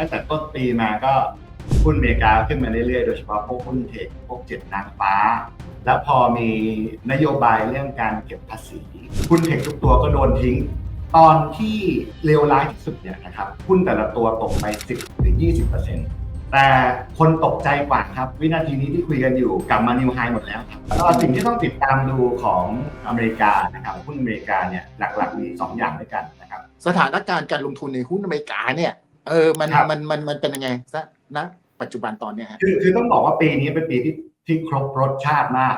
ตั้งแต่ต้นปีมาก็หุ้นอเมริกาขึ้นมาเรื่อยๆ โดยเฉพาะพวกหุ้นเทคพวกเจ็ดนางฟ้า แล้วพอมีนโยบายเรื่องการเก็บภาษีหุ้นเทคทุกตัวก็โดนทิ้ง ตอนที่เลวร้ายที่สุดเนี่ยนะครับหุ้นแต่ละตัวตกไป 10 หรือ 20 แต่คนตกใจกว่าครับ วินาทีนี้ที่คุยกันอยู่กลับมานิวไฮหมดแล้วครับแล้วสิ่งที่ต้องติดตามดูของอเมริกานะครับหุ้นอเมริกาเนี่ยหลักๆมีสองอย่างด้วยกันนะครับสถานการณ์การลงทุนในหุ้นอเมริกาเนี่ย เออมันครับ มันมันมันเป็นยังไงซะณปัจจุบันตอนเนี้ยฮะ คือคือต้องบอกว่าปีนี้เป็นปีที่ที่ครบรสชาติมาก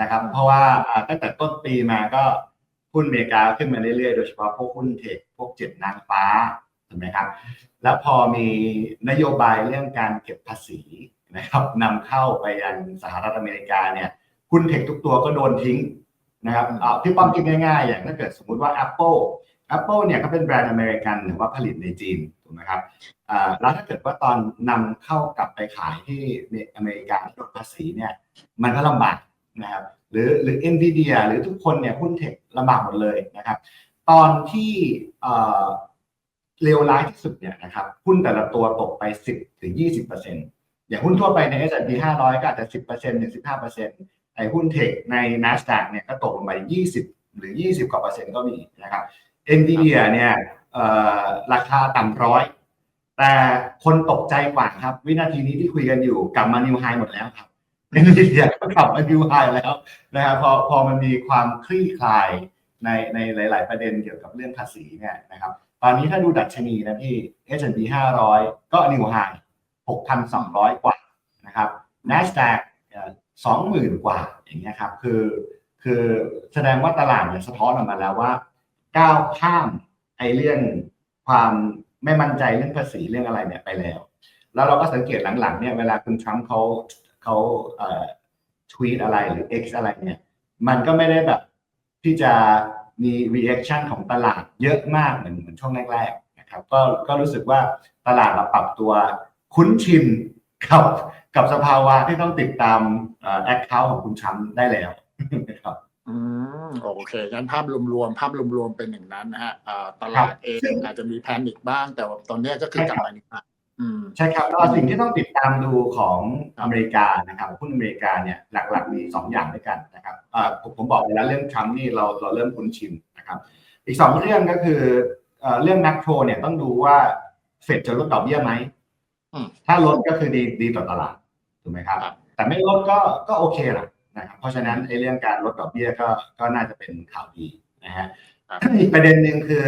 นะครับ เพราะว่าอ่าตั้งแต่ต้นปีมาก็หุ้นอเมริกาขึ้นมาเรื่อยๆ โดยเฉพาะพวกหุ้นเทคพวกเจ็ดนางฟ้าถูกไหมครับ แล้วพอมีนโยบายเรื่องการเก็บภาษีนะครับนำเข้าไปยังสหรัฐอเมริกาเนี่ยหุ้นเทคทุกตัวก็โดนทิ้งนะครับเอาที่ป้อมคิดง่ายๆ อย่างถ้าเกิดสมมุติว่า Apple Apple เนี่ยก็เป็นแบรนด์อเมริกันหรือว่าผลิตในจีน ถูกไหมครับแล้วถ้าเกิดว่าตอนนำเข้ากลับไปขายที่อเมริกาลดภาษีเนี่ยมันก็ลำบากนะครับหรือหรือ NVIDIA หรือทุกคนเนี่ยหุ้นเทคลำบากหมดเลยนะครับ ตอนที่เลวร้ายที่สุดเนี่ยนะครับหุ้นแต่ละตัวตกไป 10ถึง20เปอร์เซ็นต์อย่างหุ้นทั่วไปใน S&P 500 ก็อาจจะ 10เปอร์เซ็นต์ถึง15เปอร์เซ็นต์ไอ้หุ้นเทคใน NASDAQ เนี่ยก็ตกลงไป 20 หรือ 20 กว่าเปอร์เซ็นต์ก็มีนะครับ NVIDIA เนี่ยเอ่อ ราคาต่ำร้อย แต่คนตกใจกว่าครับ วินาทีนี้ที่คุยกันอยู่กลับมานิวไฮหมดแล้วครับเอ็นวีเดียก็กลับมานิวไฮแล้วนะครับพอพอมันมีความคลี่คลายในในหลาย ๆ ประเด็นเกี่ยวกับเรื่องภาษีเนี่ยนะครับ ตอนนี้ถ้าดูดัชนีนะพี่ S&P 500 ก็นิวไฮ6,200 กว่านะครับ NASDAQ สองหมื่นกว่าอย่างเงี้ยครับคือคือแสดงว่าตลาดเนี่ยสะท้อนออกมาแล้วว่าก้าวข้าม ไอ้เรื่องความไม่มั่นใจเรื่องภาษีเรื่องอะไรเนี่ยไปแล้ว แล้วเราก็สังเกตหลังๆเนี่ยเวลาคุณทรัมป์เขาเขาเอ่อทวีตอะไรหรือ X อะไรเนี่ย มันก็ไม่ได้แบบที่จะมี reaction ของตลาดเยอะมากเหมือนเหมือนช่วงแรกๆนะครับก็ก็รู้สึกว่าตลาดเราปรับตัวคุ้นชินกับกับสภาวะที่ต้องติดตามแอคเคาท์ของคุณทรัมป์ได้แล้วนะครับ อืมโอเคงั้นภาพรวมๆภาพรวมๆเป็นอย่างนั้นนะฮะอ่าตลาดเองซึ่งอาจจะมีแพนิคบ้าง แต่ว่าตอนเนี้ยก็คือกลับมานิวไฮอืมใช่ครับแล้วสิ่งที่ต้องติดตามดูของอเมริกานะครับหุ้นอเมริกาเนี่ยหลักๆมีสองอย่างด้วยกันนะครับอ่าผมผมบอกไปแล้วเรื่องทรัมป์นี่เราเราเริ่มคุ้นชินนะครับ อีกสองเรื่องก็คือเอ่อเรื่องแมคโครเนี่ยต้องดูว่าเฟดจะลดดอกเบี้ยไหมอืมถ้าลดก็คือดีดีต่อตลาดถูกไหมครับครับแต่ไม่ลดก็ก็โอเคแหละ นะครับเพราะฉะนั้นไอ้เรื่องการลดดอกเบี้ยก็ก็น่าจะเป็นข่าวดีนะฮะครับอีกประเด็นหนึ่งคือ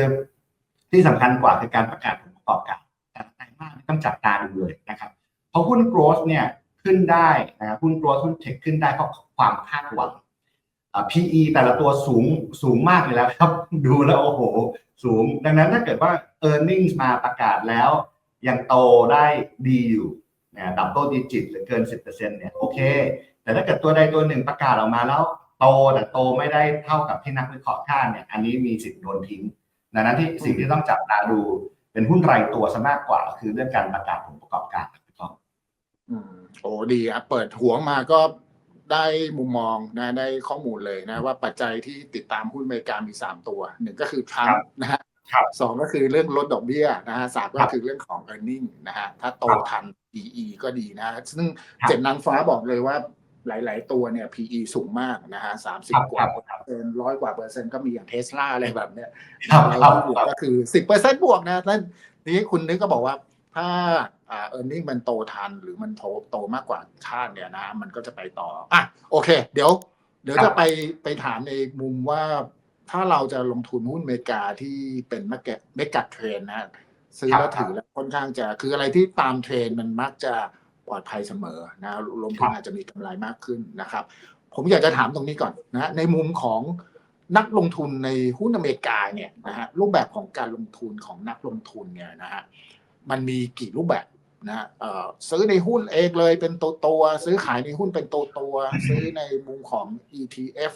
ที่สำคัญกว่าคือการประกาศผลประกอบการแต่ละไตรมาสต้องจับตาดูเลยนะครับ เพราะหุ้น growth เนี่ยขึ้นได้นะครับหุ้น growth หุ้น tech ขึ้นได้เพราะความคาดหวังอ่า PE แต่ละตัวสูงสูงมากเลยแล้วครับ ดูแล้วโอ้โห สูง ดังนั้นถ้าเกิดว่า earnings มาประกาศแล้ว ยังโตได้ดีอยู่นะดับเบิลดิจิตหรือเกิน 10%เนี่ยโอเค แต่ถ้าเกิดตัวใดตัวหนึ่งประกาศออกมาแล้ว โตแต่โตไม่ได้เท่ากับที่นักวิเคราะห์คาดเนี่ยอันนี้มีสิทธิ์โดนทิ้งดังนั้นที่สิ่งที่ต้องจับตาดูเป็นหุ้นรายตัวซะมากกว่า คือเรื่องการประกาศผลประกอบการนะครับอืมโอ้ดีอะเปิดหัวมาก็ได้มุมมองนะได้ข้อมูลเลยนะว่าปัจจัยที่ติดตามหุ้นอเมริกามีสามตัวหนึ่งก็คือทรัมครับป์นะฮะครับสองก็คือเรื่องลดดอกเบี้ยนะฮะสามครัก็บคือเรื่องของ e a r n i n g นะฮะถ้าโตครับทัน PE ก็ดีนะ ซึ่งครับเจ็ดนางฟ้าบอกเลยว่า หลาย ๆ ตัวเนี่ย PE สูงมากนะฮะสามสิบครับกว่าครับเปอร์เซ็นต์ร้อยกว่าเปอร์เซ็นต์ก็มีอย่างเทสลาอะไรแบบเนี้ยครับแล้วครับที่เหลือก็คือสิบเปอร์เซ็นต์บวกนะนั่นนี้คุณนึกก็บอกว่าถ้าอ่า e a r n i n g มันโตทันหรือมันโตโตมากกว่าคาดเนี่ยนะ มันก็จะไปต่ออะโอเค เดี๋ยว เดี๋ยวครับจะไปไปถามในมุมว่า ถ้าเราจะลงทุนหุ้นอเมริกาที่เป็นเมกะเมกะเทรนนะซื้อแล้วถือแล้วค่อนข้างจะคืออะไรที่ตามเทรนมันมักจะ ปลอดภัยเสมอนะลงทุนอาจจะมีกำไรมากขึ้นนะครับ ผมอยากจะถามตรงนี้ก่อนนะในมุมของนักลงทุนในหุ้นอเมริกาเนี่ยนะฮะรูปแบบของการลงทุนของนักลงทุนเนี่ยนะฮะมันมีกี่รูปแบบนะฮะเอ่อซื้อในหุ้นเองเลยเป็นตัวตัวๆซื้อขายในหุ้นเป็นตัวตัวๆซื้อในมุมของ ETF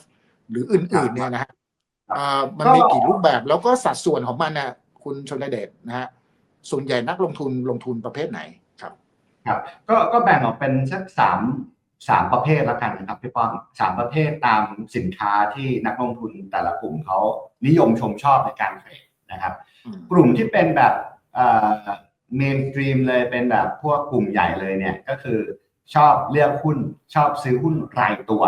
หรืออื่นๆเนี่ยนะฮะเอ่อมันมีกี่รูปแบบแล้วก็สัดส่วนของมันนะคุณชนเดชนะฮะส่วนใหญ่นักลงทุนลงทุนประเภทไหน ครับครับก็ก็แบ่งออกเป็นสักสามสามประเภทแล้วกันนะครับพี่ป้องสามประเภทตามสินค้าที่นักลงทุนแต่ละกลุ่มเขานิยมชมชอบในการเทรดนะครับอืมกลุ่มที่เป็นแบบเอ่อเมนสตรีมเลยเป็นแบบพวกกลุ่มใหญ่เลยเนี่ยก็คือชอบเลือกหุ้นชอบซื้อหุ้นรายตัว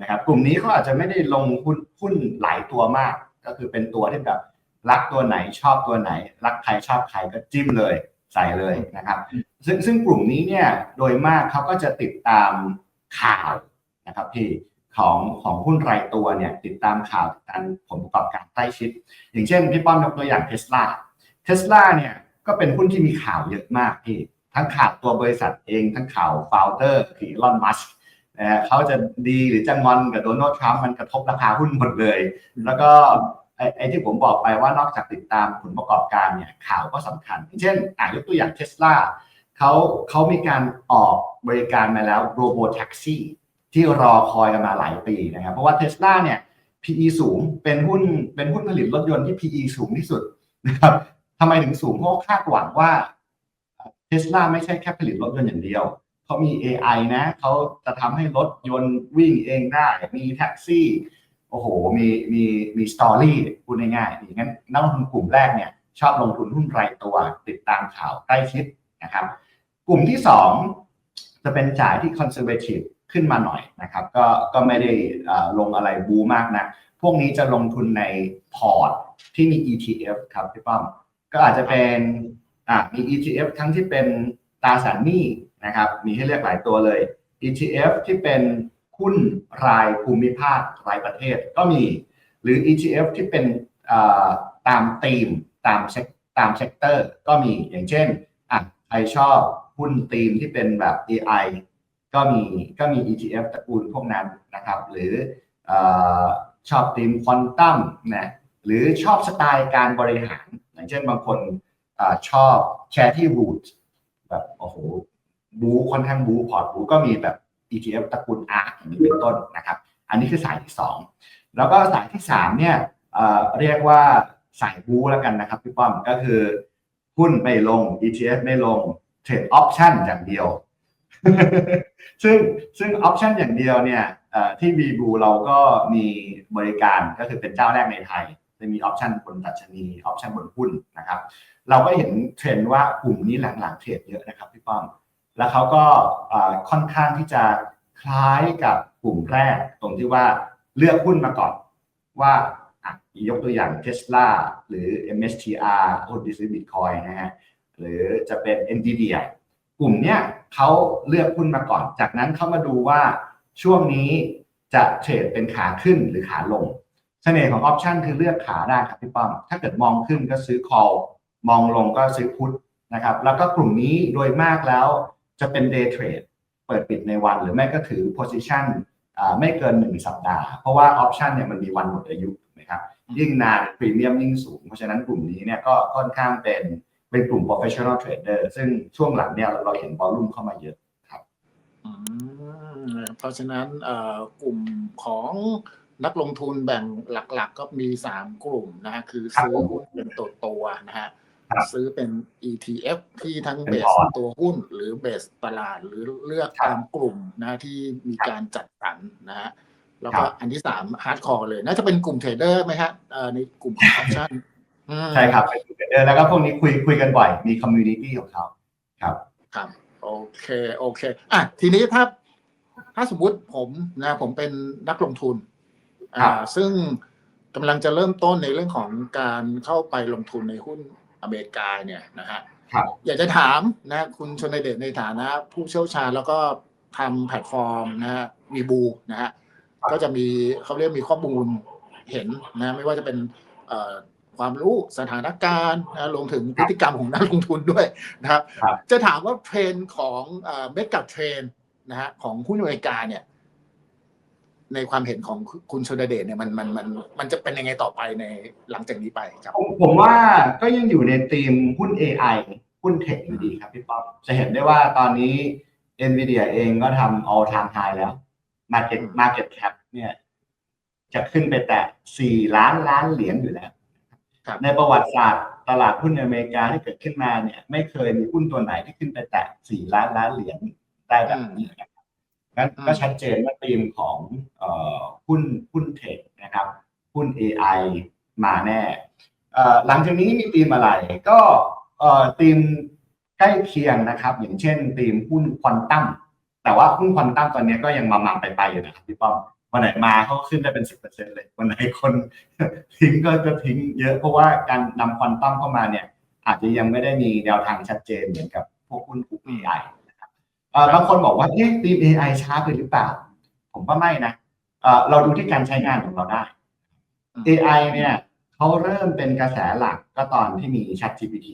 นะครับกลุ่มนี้เขาอาจจะไม่ได้ลงหุ้นหุ้นหลายตัวมาก ก็คือเป็นตัวที่แบบรักตัวไหนชอบตัวไหน รักใครชอบใครก็จิ้มเลยใส่เลยนะครับ ซึ่งซึ่งกลุ่มนี้เนี่ยโดยมากเขาก็จะติดตามข่าวนะครับพี่ของของหุ้นรายตัวเนี่ยติดตามข่าวติดตามผลประกอบการใกล้ชิด อย่างเช่นพี่ป้อมยกตัวอย่างเทสลาเทสลาเนี่ยก็เป็นหุ้นที่มีข่าวเยอะมากพี่ทั้งข่าวตัวบริษัทเอง ทั้งข่าวฟ o ลเดอร์คืออีลอนมัสนะเขาจะดีหรือจะงอนกับโดนัลด์ทรัมป์มันกระทบราคาหุ้นหมดเลย แล้วก็ไอ้ที่ผมบอกไปว่านอกจากติดตามผลประกอบการเนี่ยข่าวก็สำคัญอย่างเช่นอ่ายกตัวอย่างเทสลา เขาเขามีการออกบริการมาแล้วโรโบแท็กซี่ที่รอคอยกันมาหลายปีนะครับ เพราะว่าเทสลาเนี่ย PE สูงเป็นหุ้นเป็นหุ้นผลิตรถยนต์ที่ PE สูงที่สุดนะครับทำไมถึงสูงเพราะคาดหวังว่าเทสลาไม่ใช่แค่ผลิตรถยนต์อย่างเดียวเขามี AI นะเขาจะทำให้รถยนต์วิ่งเองได้ มีแท็กซี่ โอ้โห มีมีมีสตอรี่พูดง่ายๆอย่างนั้นนักลงทุนกลุ่มแรกเนี่ยชอบลงทุนหุ้นรายตัวติดตามข่าวใกล้ชิดนะครับ กลุ่มที่สองจะเป็นจ่ายที่คอนเซอร์เวทีฟขึ้นมาหน่อยนะครับ ก็ก็ไม่ได้ลงอะไรบูมากนะพวกนี้จะลงทุนในพอร์ตที่มี ETF ครับพี่ป้อม ก็อาจจะเป็นอ่ามี ETF ทั้งที่เป็นตราสารหนี้นะครับ มีให้เลือกหลายตัวเลย ETF ที่เป็นหุ้นรายภูมิภาครายประเทศก็มี หรือ ETF ที่เป็นตามธีมตามตามเซกเตอร์ก็มีอย่างเช่นอะใครชอบ หุ้นธีมที่เป็นแบบ AI ก็มีก็มี ETF ตระกูลพวกนั้นนะครับ หรืออชอบธีมควอนตัมนะหรือชอบสไตล์การบริหาร อย่างเช่นบางคนอชอบแชร์ที่บูทแบบโอ้โหบูค่อนข้างบูพอร์ตบูก็มีแบบ ETF ตระกูล ARK อย่างนี้เป็นต้นนะครับ อันนี้คือสายที่สองแล้วก็สายที่สามเนี่ยเเรียกว่าสายบูแล้วกันนะครับพี่ป้อมก็คือหุ้นไม่ลง ETF ไม่ลง เทรดออปชันอย่างเดียว ซึ่งซึ่งออปชันอย่างเดียวเนี่ยที่บีบูเราก็มีบริการก็คือเป็นเจ้าแรกในไทยจะมีออปชันบนดัชนีออปชันบนหุ้นนะครับ เราก็เห็นเทรนด์ว่ากลุ่มนี้หลังๆเทรดเยอะนะครับพี่ป้อม แล้วเขาก็ค่อนข้างที่จะคล้ายกับกลุ่มแรก ตรงที่ว่าเลือกหุ้นมาก่อนว่ายกตัวอย่าง Tesla หรือ MSTR หุ้นดิสบิตคอยนะฮะ หรือจะเป็น NVIDIA กลุ่มเนี้ยเขาเลือกหุ้นมาก่อน จากนั้นเขามาดูว่าช่วงนี้จะเทรดเป็นขาขึ้นหรือขาลงเสน่ห์ของออปชันคือเลือกขาได้ครับพี่ป้อม ถ้าเกิดมองขึ้นก็ซื้อ call มองลงก็ซื้อพุทนะครับ แล้วก็กลุ่มนี้โดยมากแล้วจะเป็น day trade เปิดปิดในวัน หรือไม่ก็ถือ position อไม่เกินหนึ่งสัปดาห์ เพราะว่าออปชันเนี่ยมันมีวันหมดอายุถูกไหมครับ ยิ่งนานพรีเมียมยิ่งสูง เพราะฉะนั้นกลุ่มนี้เนี่ยก็ค่อนข้างเป็น เป็นกลุ่ม professional trader ซึ่งช่วงหลังเนี่ยเราเราเห็น volume เข้ามาเยอะอืมเพราะฉะนั้นเอ่อกลุ่มของนักลงทุนแบ่งหลักๆ ก็มีสามกลุ่มนะฮะคือครับซื้อหุ้นเป็นตัวตัวๆนะฮะครับซื้อเป็น ETF ที่ทั้งเป็เบนสพอร์ตตัวหุ้น หรือเบสตลาดหรือเลือกครับตามกลุ่มนะที่มีครับการจัดสรรนะฮะแล้วก็ครับอันที่สามฮาร์ดคอร์เลย น่าจะเป็นกลุ่มเทรดเดอร์ไหมฮะเอ่อในกลุ่มของออปชั่น ใช่ครับเป็น trader แล้วก็พวกนี้คุยคุยกันบ่อย มี community ของเขาครับครับ โอเคโอเคอะทีนี้ถ้าถ้าสมมุติผมนะผมเป็นนักลงทุนครับอ่าซึ่งกำลังจะเริ่มต้นในเรื่องของการเข้าไปลงทุนในหุ้นอเมริกาเนี่ยนะฮะครับอยากจะถามนะคุณชนเดชในฐานะ ผู้เชี่ยวชาญแล้วก็ทำแพลตฟอร์มนะฮะมีบูนะฮะก็จะมีเขาเรียกมีข้อมูลเห็นนะไม่ว่าจะเป็นเอ่อ ความรู้สถานการณ์นะรวมถึงพฤติกรรมของนักลงทุนด้วยนะครับครับจะถามว่าเทรนด์ของเมกะเทรนนะฮะของหุ้นอเมริกาเนี่ยในความเห็นของคุณชนเดชเนี่ยมันมันมันมันจะเป็นยังไงต่อไปในหลังจากนี้ไปครับ ผมผมว่าก็ยังอยู่ในธีมหุ้น AI หุ้นเทคอยู่ดีครับพี่ป้อมจะเห็นได้ว่าตอนนี้ NVIDIA เองก็ทำ all time high แล้ว market market cap เนี่ยจะขึ้นไปแตะ4ล้านล้านเหรียญอยู่แล้วครับ ในประวัติศาสตร์ตลาดหุ้นอเมริกาที่เกิดขึ้นมาเนี่ยไม่เคยมีหุ้นตัวไหนที่ขึ้นไปแตะ4ล้านล้านเหรียญได้แบบนี้นะครับงั้นก็ชัดเจนว่าธีมของเอ่อหุ้นหุ้นเทคนะครับหุ้น AI มาแน่เอ่อหลังจากนี้มีธีมอะไรก็เอ่อทีมใกล้เคียงนะครับ อย่างเช่นทีมหุ้นควอนตัมแต่ว่าหุ้นควอนตัมตอนนี้ก็ยังมามาไปไปอยู่นะครับพี่ป้อม วันไหนมาเขาก็ขึ้นได้เป็นสิบเปอร์เซ็นเลยวันไหนคนทิ้งก็จะทิ้งเยอะเพราะว่าการนำควอนตัมเข้ามาเนี่ย อาจจะยังไม่ได้มีแนวทางชัดเจนเหมือนกับพวกหุ้นกลุ่ม AI นะครับเอ่อบางคนบอกว่าเอ๊ะทีม AI ช้าไปหรือเปล่า ผมว่าไม่นะเอ่อเราดูที่การใช้งานของเราได้ AI เนี่ยเขาเริ่มเป็นกระแสหลักก็ตอนที่มี Chat GPT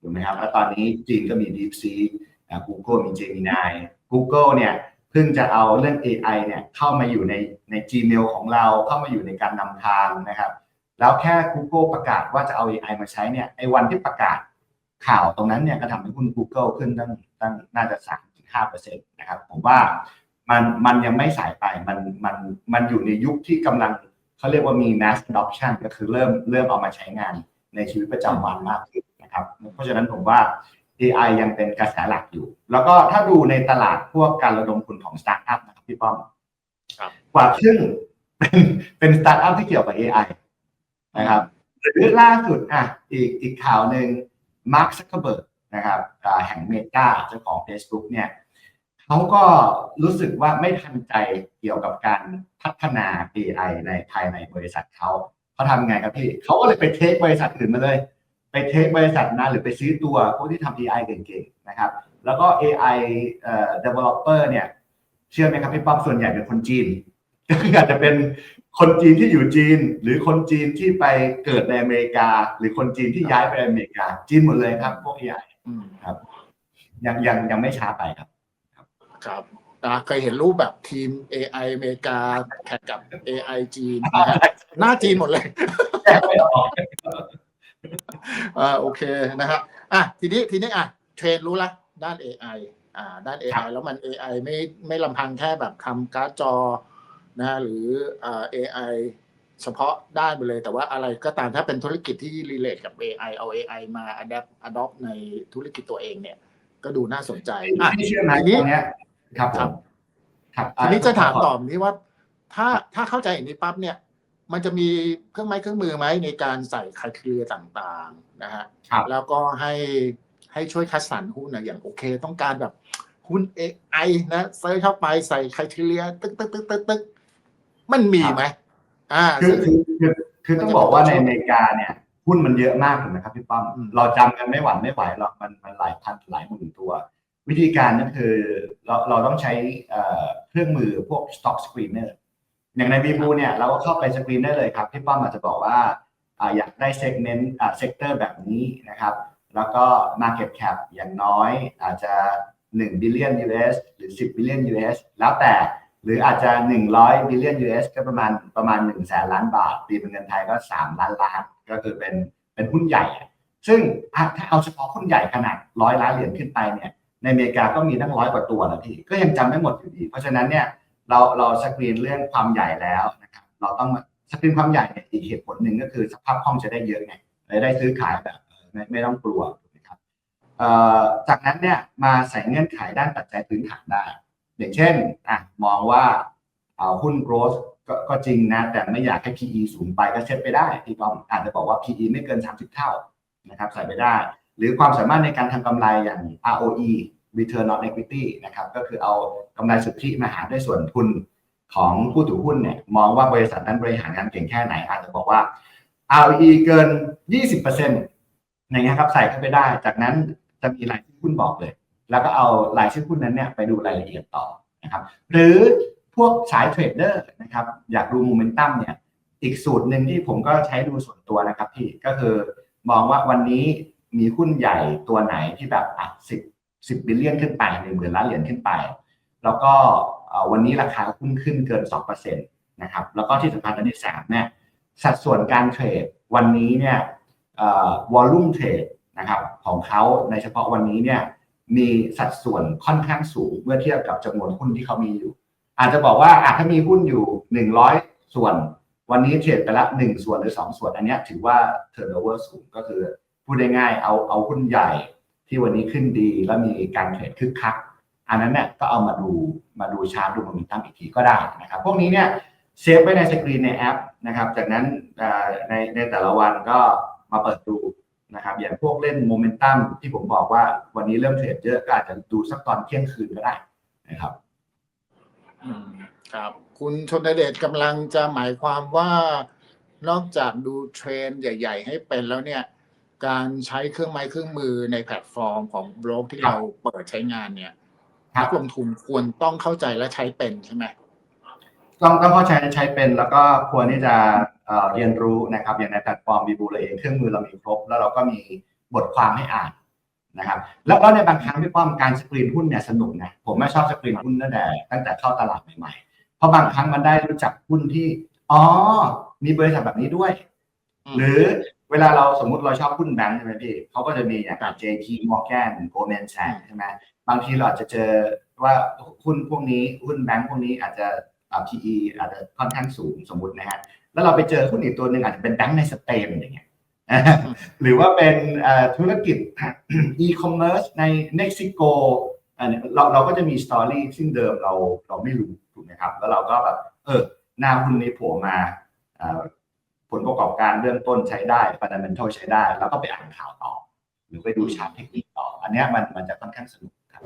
ถูกไหมครับแล้วตอนนี้จีนก็มี DeepSeek อ่า Google มี Gemini Google เนี่ย เพิ่งจะเอาเรื่อง AI เนี่ยเข้ามาอยู่ในใน Gmail ของเราเข้ามาอยู่ในการนำทางนะครับ แล้วแค่ Google ประกาศว่าจะเอา AI มาใช้เนี่ยไอ้วันที่ประกาศข่าวตรงนั้นเนี่ยก็ทำให้หุ้น Google ขึ้นตั้งตั้งน่าจะ 3-5%นะครับผมว่ามันมันยังไม่สายไปมันมันมันอยู่ในยุคที่กำลังเขาเรียกว่ามี mass adoption ก็คือเริ่มเริ่มเอามาใช้งานในชีวิตประจำวันมากขึ้นนะครับ เพราะฉะนั้นผมว่า AI ยังเป็นกระแสหลักอยู่ แล้วก็ถ้าดูในตลาดพวกการระดมทุนของสตาร์ทอัพนะครับพี่ป้อมครับกว่าครึ่งเป็นเป็นสตาร์ทอัพที่เกี่ยวกับ AI นะครับหรือล่าสุดอะอีกอีกข่าวหนึ่งมาร์คซักเคเบิร์กนะครับอ่าแห่งเมกาเจ้าของ Facebook เนี่ยเขาก็รู้สึกว่าไม่ทันใจเกี่ยวกับการพัฒนา AI ในภายในบริษัทเขาเขาทำไงครับพี่เขาก็เลยไปเทคบริษัทอื่นมาเลย ไปเทคบริษัทนะหรือไปซื้อตัวพวกที่ทำ AI เก่งๆนะครับ แล้วก็ AI เอ่อ developer เนี่ย เชื่อไหมครับพี่ป้อมส่วนใหญ่เป็นคนจีน ก็คืออาจจะเป็นคนจีนที่อยู่จีน หรือคนจีนที่ไปเกิดในอเมริกา หรือคนจีนที่ย้ายไปอเมริกา จีนหมดเลยครับพวก AI อืมยังยังยังไม่ช้าไปครับ ครับนะเคยเห็นรูปแบบทีม AI อเมริกาแข่งกับ AI จีนนะฮะหน้าจีนหมดเลย แยกไม่ออก อ่าโอเคนะฮะอะทีนี้ทีนี้อะเทรนรู้ละด้าน AI อ่า ด้าน AI แล้วมัน AI ไม่ไม่ลำพังแค่แบบทำการ์ดจอนะฮะหรืออ่า AI เฉพาะด้านไปเลย แต่ว่าอะไรก็ตามถ้าเป็นธุรกิจที่ relate กับ AI เอา AI มา adapt adopt ในธุรกิจตัวเองเนี่ย ก็ดูน่าสนใจอะที่เชื่อไหมทีนี้ตรงเนี้ยครับผครัมบครับทีนี้จะถามต่อนี้ว่า ถ้าถ้าเข้าใจอย่างนี้ปั๊บเนี่ย มันจะมีเครื่องไม้เครื่องมือไหมในการใส่คุณทีต่างๆนะฮะครับแล้วก็ให้ให้ช่วยคัดสรรหุ้นนะอย่างโอเค ต้องการแบบหุ้น AI นะเซิร์ชเข้าไปใส่คุณทีตึ๊กตึ๊กตึ๊กตึ๊กตึ๊กมันมีไหมอ่าคือซึ่งคือคือคือต้องบอกว่าในอเมริกาเนี่ยหุ้นมันเยอะมากถูกไหมครับพี่ป้อมอืมเราจำกันไม่หวั่นไม่ไหวหรอกมันมันหลายพันหลายหมื่นตัว วิธีการก็คือเราเราต้องใช้เอ่อเครื่องมือพวก stock screener อย่างใน v ีบูเนี่ยเราก็เข้าไปสกรีนได้เลยครับพี่ป้อมอาจจะบอกว่าอ่าอยากได้ segment อ่า sector แบบนี้นะครับ แล้วก็ market cap อย่างน้อยอาจจะ1 billion US หรือ 10 billion US แล้วแต่หรืออาจจะ 100 billion US ก็ประมาณประมาณ1แสนล้านบาทตีเป็นเงินไทยก็ 3 ล้านล้าน ก็คือเป็นเป็นหุ้นใหญ่อะซึ่งอะถ้าเอาเฉพาะหุ้นใหญ่ขนาดร้อยล้านเหรียญขึ้นไปเนี่ยในอเมริกาก็มีตั้งร้อยกว่าตัวแล้วพี่ ก็ยังจำไม่หมดอยู่ดี เพราะฉะนั้นเนี่ย เราเราสกรีนเรื่องความใหญ่แล้วนะครับเราต้องสกรีนความใหญ่เนี่ยอีกเหตุผลหนึ่งก็คือสภาพคล่องจะได้เยอะไงได้ซื้อขายแบบไม่ไม่ต้องกลัวถูกไหมครับจากนั้นเนี่ยมาใส่เงื่อนไขด้านปัจจัยพื้นฐานได้อย่างเช่นอะมองว่าเอาหุ้น growth ก็ก็จริงนะ แต่ไม่อยากให้ PE สูงไปก็เซ็ตไปได้พี่ป้อมอาจจะบอกว่า PE ไม่เกิน 30 เท่านะครับใส่ไปได้ หรือความสามารถในการทำกำไรอย่าง ROE Return on Equity นะครับก็คือเอากำไรสุทธิมาหารด้วยส่วนทุนของผู้ถือหุ้นเนี่ยมองว่าบริษัทนั้นบริหารงานเก่งแค่ไหนอาจจะบอกว่า ROE เกิน 20%อย่างเงี้ยครับใส่เข้าไปได้ จากนั้นจะมีรายชื่อหุ้นบอกเลย แล้วก็เอารายชื่อหุ้นนั้นเนี่ยไปดูรายละเอียดต่อนะครับหรือพวกสายเทรดเดอร์นะครับอยากดูโมเมนตัมเนี่ยอีกสูตรหนึ่งที่ผมก็ใช้ดูส่วนตัวนะครับพี่ก็คือมองว่าวันนี้มีหุ้นใหญ่ตัวไหนที่แบบอะสิบ สิบบิลเลียนขึ้นไปหนึ่งหมื่นล้านเหรียญขึ้นไป แล้วก็วันนี้ราคาหุ้นขึ้นเกิน 2%นะครับแล้วก็ที่สำคัญอันที่สามเนี่ยสัดส่วนการเทรดวันนี้เนี่ยวอลลุ่มเทรดนะครับของเขาในเฉพาะวันนี้เนี่ยมีสัดส่วนค่อนข้างสูงเมื่อเทียบกับจำนวนหุ้นที่เขามีอยู่ อาจจะบอกว่าอาจถ้ามีหุ้นอยู่ 100 ส่วน วันนี้เทรดไปละ1ส่วนหรือ 2 ส่วน อันนี้ถือว่า turnover สูงก็คือพูดง่ายๆเอาเอาหุ้นใหญ่ ที่วันนี้ขึ้นดีแล้วมีการเทรดคึกคัก อันนั้นเนี่ยก็เอามาดูมาดูชาร์ตดูโมเมนตัมอีกทีก็ได้นะครับ พวกนี้เนี่ยเซฟไว้ในสกรีนในแอปนะครับ จากนั้นในในแต่ละวันก็มาเปิดดูนะครับ อย่างพวกเล่นโมเมนตัมที่ผมบอกว่าวันนี้เริ่มเทรดเยอะก็อาจจะดูสักตอนเที่ยงคืนก็ได้นะครับครับ คุณชนเดชกำลังจะหมายความว่านอกจากดูเทรนใหญ่ ๆ ให้เป็นแล้วเนี่ย การใช้เครื่องไม้เครื่องมือในแพลตฟอร์มของบล็อกที่ครับเราเปิดใช้งานเนี่ยครันับกลงทุนควรต้องเข้าใจและใช้เป็นใช่ไหมต้องต้องเข้าใจใช้เป็นแล้วก็ควรที่จะเอ่อเรียนรู้นะครับ อย่างในแพลตฟอร์มบีบูเราเองเครื่องมือเรามีครบ แล้วเราก็มีบทความให้อ่านนะครับ แล้วก็ในบางครั้งพี่ป้อมการสกรีนหุ้นเนี่ยสนุกนะผมไม่ชอบสกรีนหุ้นตั้งแต่ตั้งแต่เข้าตลาดใหม่ๆ เพราะบางครั้งมันได้รู้จักหุ้นที่อ๋อมีบริษัทแบบนี้ด้วยอืมหรือ เวลาเราสมมุติเราชอบหุ้นแบงค์ใช่ไหมพี่เขาก็จะมีอย่างครับ JP Morgan Goldman Sachs ใช่ไหมบางทีเราอาจจะเจอว่าหุ้นพวกนี้หุ้นแบงค์พวกนี้อาจจะอ่า PE อาจจะค่อนข้างสูงสมมตินะฮะแล้วเราไปเจอหุ้นอีกตัวหนึ่งอาจจะเป็นแบงค์ในสเปนอย่างเงี้ยหรือว่าเป็นเอ่อธุรกิจ e-commerce ในเม็กซิโกอันนี้เราเราก็จะมีสตอรี่ซึ่งเดิมเราเราไม่รู้ถูกไหมครับ แล้วเราก็แบบเออหน้าหุ้นนี้โผล่มาเอ่อ ผลประกอบการเริ่มต้นใช้ได้ fundamental ใช้ได้ แล้วก็ไปอ่านข่าวต่อ หรือไปดูชาร์ตเทคนิคต่อ อันนี้มันมันจะค่อนข้างสนุกครับ